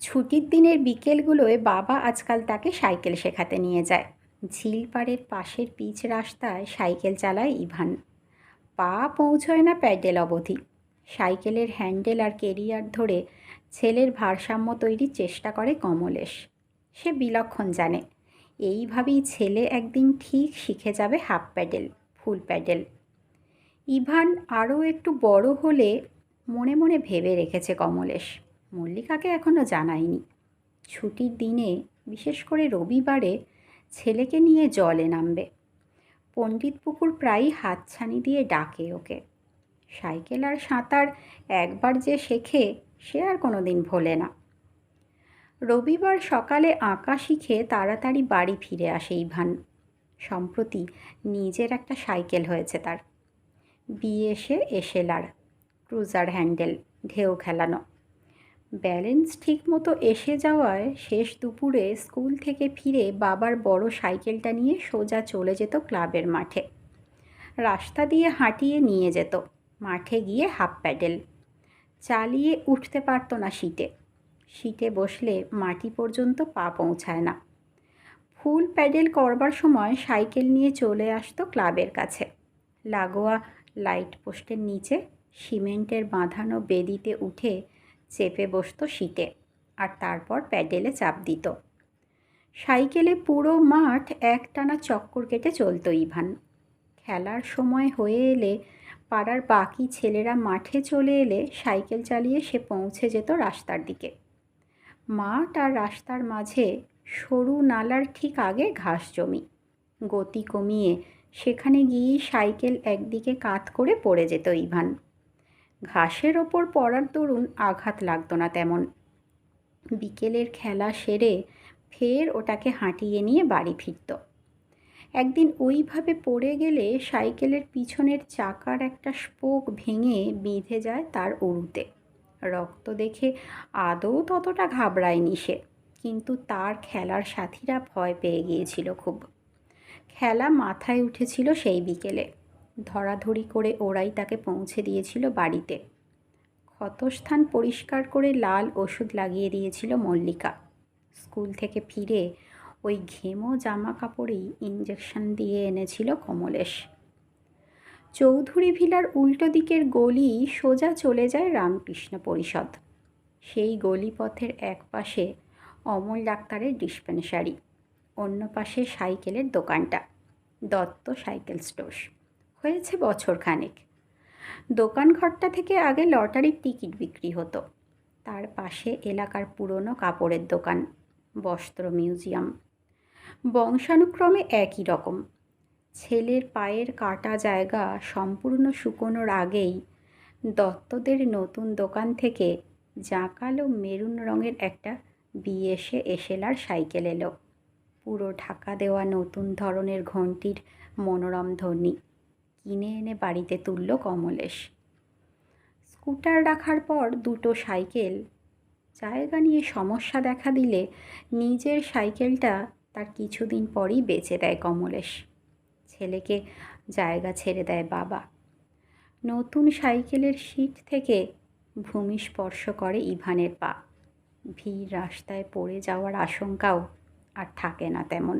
ছুটির দিনের বিকেলগুলোয় বাবা আজকাল তাকে সাইকেল শেখাতে নিয়ে যায়। ঝিলপাড়ের পাশের পিচ রাস্তায় সাইকেল চালায় ইভান। পা পৌঁছয় না প্যাডেল অবধি। সাইকেলের হ্যান্ডেল আর কেরিয়ার ধরে ছেলের ভারসাম্য তৈরির চেষ্টা করে কমলেশ। সে বিলক্ষণ জানে, এইভাবেই ছেলে একদিন ঠিক শিখে যাবে half pedal, full pedal. Ivan আরও একটু বড় হলে মনে মনে ভেবে রেখেছে কমলেশ। মল্লিকাকে এখনও জানায়নি। ছুটির দিনে, বিশেষ করে রবিবারে, ছেলেকে নিয়ে জলে নামবে। পণ্ডিত পুকুর প্রায়ই হাতছানি দিয়ে ডাকে ওকে। সাইকেল আর সাঁতার একবার যে শেখে, সে আর কোনো দিন ভোলে না। রবিবার সকালে আঁকা শিখে তাড়াতাড়ি বাড়ি ফিরে আসে ইভান। সম্প্রতি নিজের একটা সাইকেল হয়েছে তার। বিএসে এসেলার ক্রুজার হ্যান্ডেল, ঢেউ খেলানো। ব্যালেন্স ঠিকমতো এসে যাওয়ায় শেষ দুপুরে স্কুল থেকে ফিরে বাবার বড় সাইকেলটা নিয়ে সোজা চলে যেত ক্লাবের মাঠে। রাস্তা দিয়ে হাঁটিয়ে নিয়ে যেত, মাঠে গিয়ে হাফ প্যাডেল। চালিয়ে উঠতে পারতো না সিটে। সিটে বসলে মাটি পর্যন্ত পা পৌঁছায় না। ফুল প্যাডেল করবার সময় সাইকেল নিয়ে চলে আসতো ক্লাবের কাছে। লাগোয়া লাইট পোস্টের নিচে, সিমেন্টের বাঁধানো বেদিতে উঠে চেপে বসতো সিটে আর তারপর প্যাডেলে চাপ দিত। সাইকেলে পুরো মাঠ একটানা চক্কর কেটে চলতো ইভান। খেলার সময় হয়ে এলে পাড়ার বাকি ছেলেরা মাঠে চলে এলে সাইকেল চালিয়ে সে পৌঁছে যেত রাস্তার দিকে। মাঠ আর রাস্তার মাঝে সরু নালার ঠিক আগে ঘাস জমি। গতি কমিয়ে সেখানে গিয়েই সাইকেল একদিকে কাত করে পড়ে যেত ইভান। ঘাসের ওপর পড়ার দরুন আঘাত লাগতো না তেমন। বিকেলের খেলা সেরে ফের ওটাকে হাঁটিয়ে নিয়ে বাড়ি ফিরত। একদিন ওইভাবে পড়ে গেলে সাইকেলের পিছনের চাকার একটা স্পোক ভেঙে বিঁধে যায় তার উড়ুতে রক্ত দেখে আদৌ ততটা ঘাবড়ায়নি সে, কিন্তু তার খেলার সাথীরা ভয় পেয়ে গিয়েছিল খুব। খেলা মাথায় উঠেছিল সেই বিকেলে। ধরাধরি করে ওরাই তাকে পৌঁছে দিয়েছিল বাড়িতে। ক্ষতস্থান পরিষ্কার করে লাল ওষুধ লাগিয়ে দিয়েছিল মল্লিকা। স্কুল থেকে ফিরে ওই ঘেমো জামা কাপড়েই ইঞ্জেকশন দিয়ে এনেছিল কমলেশ। চৌধুরী ভিলার উল্টো দিকের গলি সোজা চলে যায় রামকৃষ্ণ পরিষদ। সেই গলিপথের এক পাশে অমল ডাক্তারের ডিসপেন্সারি, অন্য পাশে সাইকেলের দোকানটা, দত্ত সাইকেল স্টোর। হয়েছে বছর খানেক দোকান ঘরটা থেকে আগে লটারির টিকিট বিক্রি হতো। তার পাশে এলাকার পুরনো কাপড়ের দোকান, বস্ত্র মিউজিয়াম। বংশানুক্রমে একই রকম। ছেলের পায়ের কাটা জায়গা সম্পূর্ণ শুকোনোর আগেই দত্তদের নতুন দোকান থেকে জাঁকালো মেরুন রঙের একটা বিএসে এসেলার সাইকেল এলো। পুরো ঢাকা দেওয়া নতুন ধরনের ঘণ্টির মনোরম ধ্বনি। কিনে এনে বাড়িতে তুলল কমলেশ। স্কুটার রাখার পর দুটো সাইকেল। জায়গা নিয়ে সমস্যা দেখা দিলে নিজের সাইকেলটা তার কিছুদিন পরই বেচে দেয় কমলেশ। ছেলেকে জায়গা ছেড়ে দেয় বাবা। নতুন সাইকেলের সিট থেকে ভূমি স্পর্শ করে ইভানের পা। ভিড় রাস্তায় পড়ে যাওয়ার আশঙ্কাও আর থাকে না তেমন।